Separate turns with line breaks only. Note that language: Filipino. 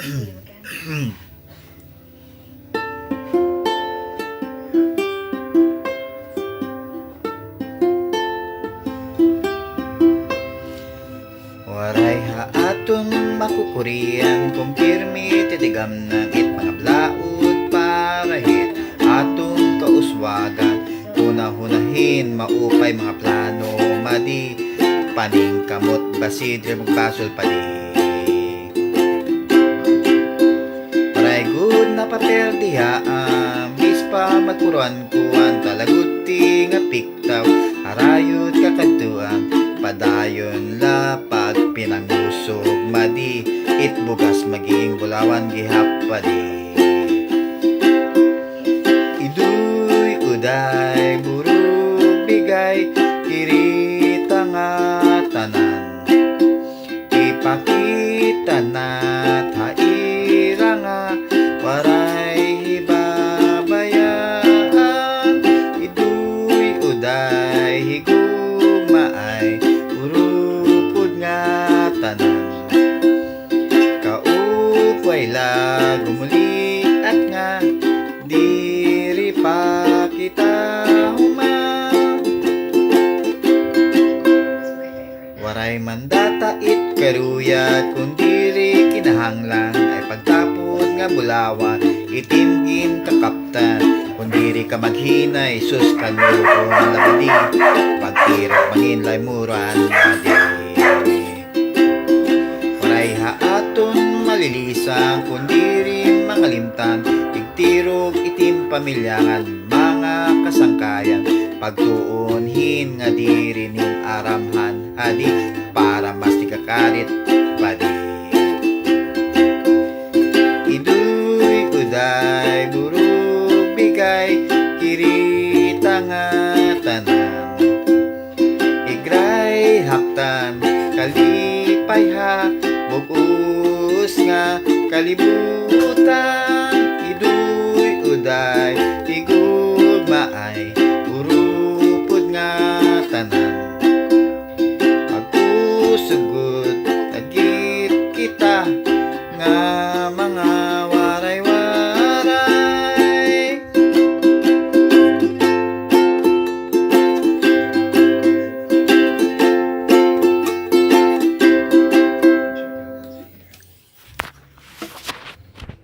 Waray haaton makukurian kung pirmi titigam na it mga blaud parahit atong kauswagan. Una-hunahin maupay mga plano madi paning kamot basid magbasol Aray good na papel diha am bis pa magpuruan kuan talaguti nga piktaw harayot kakadtuang padayon la pag pinangusog madi. It bugas maging bulawan gihap la gumuli at nga diri pa kita huma Waray mandata it karuyat kung diri kinahanglan. Ay pagtapon nga bulawan itimgin kakaptan kung diri ka maghinay sus kanuro labadi pagkirap mangin lay muran madi Waray haaton malilisang kung mangalimtan Igtirog itim pamilyangan mga kasangkayan. Pagtuunhin nga diri ning aramhan hadi Para mas tikakarit padi Iduy uday burug bigay Kirita nga tanan Igray haktan kalipay ha Bugus nga kalibutan Iduy uday